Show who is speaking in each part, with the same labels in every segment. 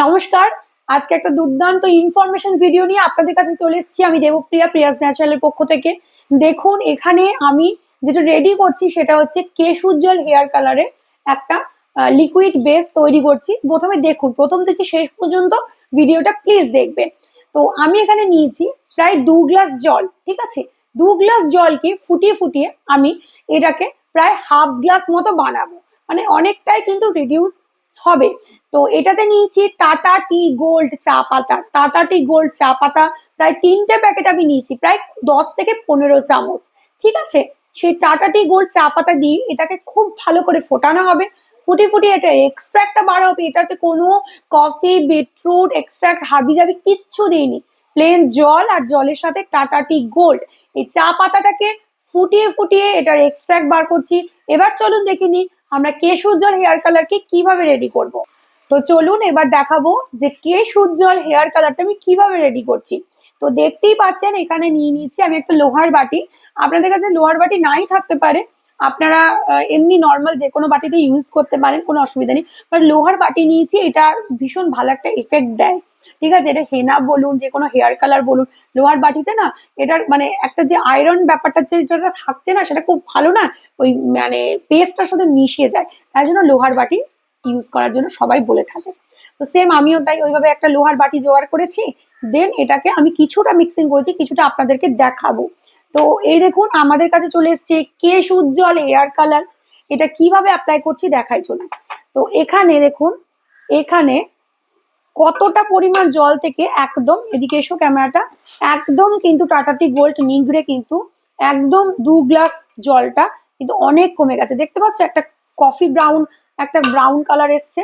Speaker 1: নমস্কার, আজকে একটা দুর্দান্ত ইনফরমেশন ভিডিও নিয়ে আপনাদের কাছে চলে এসেছি। আমি দেবপ্রিয়া, প্রিয়াস ন্যাচারালের পক্ষ থেকে। দেখুন, এখানে আমি যেটা রেডি করছি সেটা হচ্ছে কেশ উজ্জ্বল হেয়ার কালারের একটা লিকুইড বেস তৈরি করছি। প্রথমে দেখুন, প্রথম থেকে শেষ পর্যন্ত ভিডিওটা প্লিজ দেখবেন। তো আমি এখানে নিয়েছি প্রায় দু গ্লাস জল, ঠিক আছে? দু গ্লাস জলকে ফুটিয়ে ফুটিয়ে আমি এটাকে প্রায় হাফ গ্লাস মতো বানাবো। মানে অনেকটাই কিন্তু রিডিউস হবে। তো এটাতে নিয়েছি টাটা টি গোল্ড চা পাতা। টাটা টি গোল্ড চা পাতা প্রায় তিনটে প্যাকেট আমি নিয়েছি, প্রায় দশ থেকে পনেরো চামচ। ঠিক আছে? সেই টাটা টি গোল্ড চা পাতা দিয়ে এটাকে খুব ভালো করে ফোটানো হবে। ফুটি ফুটি এটা এক্সট্রাক্টটা বার হবে। এটাতে কোনো কফি বিটরুট এক্সট্রাক্ট হাবি জাবি কিচ্ছু দিইনি। প্লেন জল আর জলের সাথে টাটা টি গোল্ড। এই চা পাতাটাকে ফুটিয়ে ফুটিয়ে এটার এক্সট্রাক্ট বার করছি। এবার চলুন দেখিনি আমরা কেশ উজ্জ্বল হেয়ার কালারকে কীভাবে রেডি করব। তো চলুন এবার দেখাবো যে কেশ উজ্জ্বল হেয়ার কালারটা আমি কীভাবে রেডি করছি। তো দেখতেই পাচ্ছেন, এখানে নিয়ে নিয়েছি আমি একটা লোহার বাটি। আপনাদের কাছে লোহার বাটি নাই থাকতে পারে। আপনারা এমনি নর্মাল যে কোনো বাটিতে ইউজ করতে পারেন, কোনো অসুবিধা নেই। বাট লোহার বাটি নিয়েছি, এটা ভীষণ ভালো একটা এফেক্ট দেয়। ঠিক আছে? এটা হেনা বলুন, যে কোনো হেয়ার কালার বলুন, লোহার বাটিতে না, এটার মানে একটা যে আয়রন ব্যাপারটা যেটা থাকছে না, সেটা খুব ভালো না? ওই মানে পেস্টটার সাথে মিশিয়ে যায়। তাই জন্য লোহার বাটি ইউজ করার জন্য সবাই বলে থাকে। তো সেম আমিও তাই ওইভাবে একটা লোহার বাটি জোগাড় করেছি। দেন এটাকে আমি কিছুটা মিক্সিং করেছি, কিছুটা আপনাদেরকে দেখাবো। তো এই দেখুন, আমাদের কাছে চলে এসছে কেশ উজ্জ্বল হেয়ার কালার এটা কীভাবে অ্যাপ্লাই করছি দেখাই চলে তো এখানে দেখুন, এখানে কতটা পরিমাণ জল থেকে একদম, এদিকে এসো ক্যামেরাটা, একদম কিন্তু টাটাটি গোল্ড নিংড়ে কিন্তু একদম দু গ্লাস জলটা কিন্তু অনেক কমে গেছে। দেখতে পাচ্ছ একটা কফি ব্রাউন একটা ব্রাউন কালার এসছে।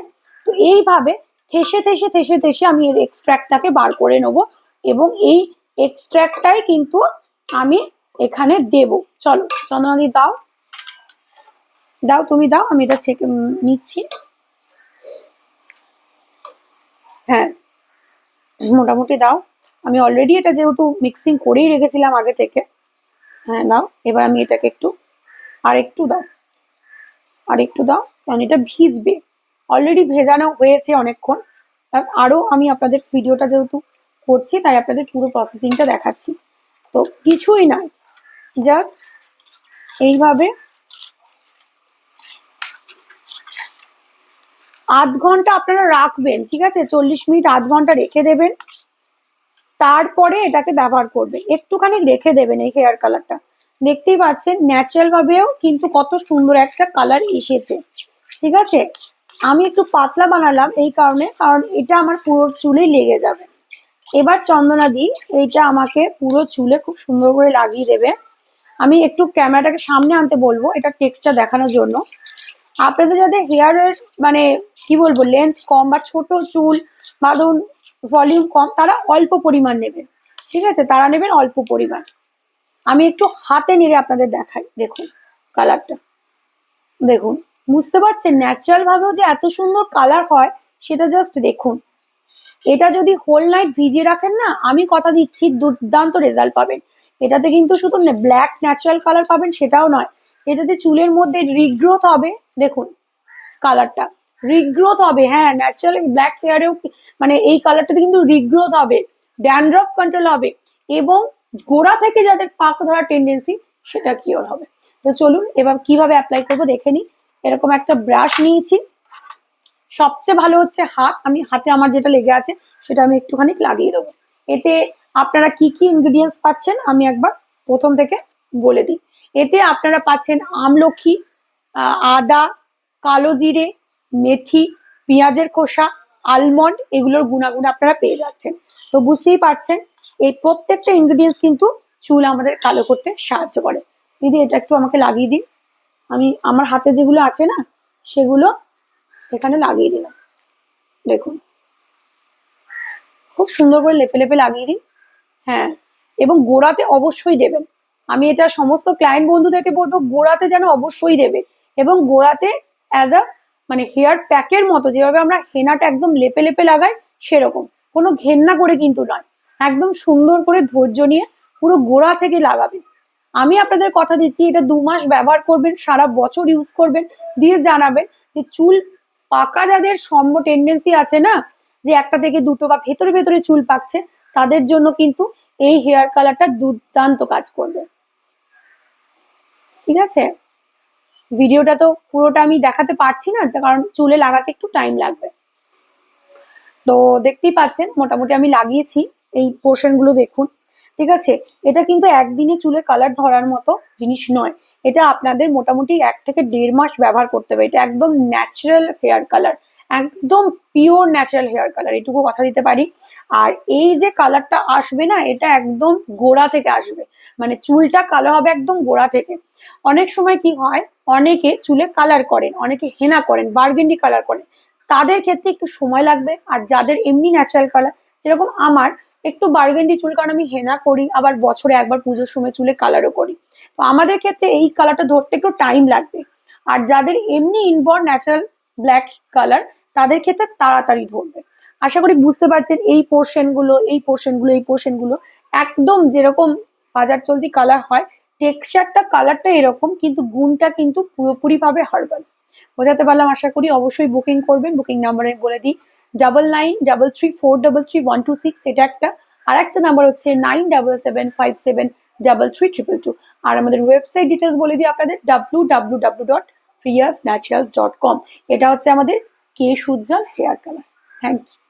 Speaker 1: তো এইভাবে থেসে থেসে থেসে থেসে আমি এর এক্সট্র্যাক্টটাকে বার করে নেব এবং এই এক্সট্র্যাক্টটাই কিন্তু আমি এখানে দেব। চলো চন্দ্রনাদি দাও। দাও, তুমি দাও, আমি এটা ছেঁকে নিচ্ছি হ্যাঁ মোটামুটি দাও। আমি অলরেডি এটা যেহেতু মিক্সিং করেই রেখেছিলাম আগে থেকে। হ্যাঁ দাও। এবার আমি এটাকে একটু আর একটু দাও। আর একটু দাও, কারণ এটা ভিজবে। অলরেডি ভেজানো হয়েছে অনেকক্ষণ। প্লাস আরও আমি আপনাদের ভিডিওটা যেহেতু করছি, তাই আপনাদের পুরো প্রসেসিংটা দেখাচ্ছি। তো কিছুই নয় জাস্ট এইভাবে আধ ঘণ্টা আপনারা রাখবেন, ঠিক আছে? চল্লিশ মিনিট আধ ঘণ্টা রেখে দেবেন। তারপরে এটাকে ব্যবহার করবেন। একটুখানি রেখে দেবেন এই হেয়ার কালারটা দেখতেই পাচ্ছেন ন্যাচারাল ভাবেও কিন্তু কত সুন্দর একটা কালার এসেছে। ঠিক আছে? আমি একটু পাতলা বানালাম এই কারণে, কারণ এটা আমার পুরো চুলে লেগে যাবে। এবার চন্দনা দি এইটা আমাকে পুরো চুলে খুব সুন্দর করে লাগিয়ে দেবে। আমি একটু ক্যামেরাটাকে সামনে আনতে বলব, এটা টেক্সটটা দেখানোর জন্য। আপনাদের যাদের হেয়ারের মানে কি বলব লেন্থ কম বা ছোট চুল বা ধরুন ভলিউম কম, তারা অল্প পরিমাণ নেবেন ঠিক আছে? তারা নেবেন অল্প পরিমাণ। আমি একটু হাতে নেড়ে আপনাদের দেখাই। দেখুন কালারটা দেখুন, বুঝতে পারছেন? ন্যাচারাল ভাবেও যে এত সুন্দর কালার হয়, সেটা জাস্ট দেখুন। এটা যদি হোল নাইট ভিজিয়ে রাখেন না, আমি কথা দিচ্ছি, দুর্দান্ত রেজাল্ট পাবেন। এটাতে কিন্তু শুধু ব্ল্যাক ন্যাচারাল কালার পাবেন সেটাও নয়। এটাতে চুলের মধ্যে রিগ্রোথ হবে। দেখুন কালারটা রিগ্রোথ হবে। হ্যাঁ ন্যাচারালি ব্ল্যাক হেয়ারেও মানে এই কালারটাতে কিন্তু রিগ্রোথ হবে ড্যান্ড্রফ কন্ট্রোল হবে এবং গোড়া থেকে যাদের পাক ধরার টেন্ডেন্সি সেটা কিওর হবে। তো চলুন এবার কীভাবে অ্যাপ্লাই করব দেখে নিই। এরকম একটা ব্রাশ নিয়েছি। সবচেয়ে ভালো হচ্ছে হাত। আমি হাতে আমার যেটা লেগে আছে সেটা আমি একটুখানি লাগিয়ে দেবো। এতে আপনারা কি কি ইনগ্রিডিয়েন্টস পাচ্ছেন আমি একবার প্রথম থেকে বলে দিই। এতে আপনারা পাচ্ছেন আমলখি আদা, কালো জিরে মেথি, পেঁয়াজের খোসা আলমন্ড এগুলোর গুণাগুণ আপনারা পেয়ে যাচ্ছেন। তো বুঝতেই পারছেন, এই প্রত্যেকটা ইনগ্রিডিয়েন্টস কিন্তু চুল আমাদের কালো করতে সাহায্য করে। দিদি, এটা একটু আমাকে লাগিয়ে দিন। আমি, আমার হাতে যেগুলো আছে না, সেগুলো এখানে লাগিয়ে দিলাম। দেখুন। খুব সুন্দর করে লেপে লেপে লাগিয়ে দিন। হ্যাঁ এবং গোড়াতে অবশ্যই দেবেন। আমি এটা সমস্ত ক্লায়েন্ট বন্ধুদেরকে বলব, গোড়াতে যেন অবশ্যই দেবে। এবং গোড়াতে অ্যাজ আ মানে হেয়ার প্যাকের মতো যেভাবে আমরা হেনাটা একদম লেপে লেপে লাগাই, সেরকম। কোনো ঘেন্না করে কিন্তু নয়। একদম সুন্দর করে ধৈর্য নিয়ে পুরো গোড়া থেকে লাগাবেন। আমি আপনাদের কথা দিচ্ছি, এটা দু মাস ব্যবহার করবেন, সারা বছর ইউজ করবেন, দিয়ে জানাবেন যে চুল পাকা যাদের সম্ম টেন্ডেন্সি আছে না, যে একটা থেকে দুটো বা ভেতরে ভেতরে চুল পাকছে, তাদের জন্য কিন্তু এই হেয়ার কালারটা দুর্দান্ত কাজ করবে। ঠিক আছে? ভিডিওটা তো পুরোটা আমি দেখাতে পারছি না কারণ চুলে লাগাতে একটু টাইম লাগবে। তো দেখতেই পাচ্ছেন, মোটামুটি আমি লাগিয়েছি এই পোর্শনগুলো দেখুন। ঠিক আছে? এটা কিন্তু একদিনে চুলে কালার ধরার মতো জিনিস নয়। এটা আপনাদের মোটামুটি এক থেকে দেড় মাস ব্যবহার করতে হবে। এটা একদম ন্যাচারাল হেয়ার কালার একদম পিওর ন্যাচারাল হেয়ার কালার এটুকু কথা দিতে পারি। আর এই যে কালারটা আসবে না, এটা একদম গোড়া থেকে আসবে। মানে চুলটা কালো হবে একদম গোড়া থেকে। অনেক সময় কি হয়, অনেকে চুলে কালার করেন, অনেকে হেনা করেন বার্গেন্ডি কালার করেন। তাদের ক্ষেত্রে একটু সময় লাগবে। আর যাদের এমনি ন্যাচারাল কালার যেরকম আমার, একটু বার্গেন্ডি চুল কারণ আমি হেনা করি, আবার বছরে একবার পুজোর সময় চুলে কালারও করি। তো আমাদের ক্ষেত্রে এই কালারটা ধরতে একটু টাইম লাগবে। আর যাদের এমনি ইনবর্ন ন্যাচারাল ব্ল্যাক কালার তাদের ক্ষেত্রে তাড়াতাড়ি ধরবে। আশা করি বুঝতে পারছেন, এই পোর্শনগুলো, এই পোর্শনগুলো, এই পোর্শনগুলো একদম যেরকম বাজার চলতি কালার হয় টেক্সচারটা কালারটা এরকম, কিন্তু গুণটা কিন্তু পুরোপুরি ভাবে হার্বাল। বোঝাতে পারলাম, আশা করি অবশ্যই বুকিং করবেন। বুকিং নাম্বারে বলে দিই double nine double three four double three one two six এটা একটা। আর একটা নাম্বার হচ্ছে nine double seven five seven double three triple two আর আমাদের ওয়েবসাইট ডিটেলস বলে দিই আপনাদের W W W dot Priyas naturals dot com এটা হচ্ছে আমাদের কে উজ্জ্বল হেয়ার কালার থ্যাংক ইউ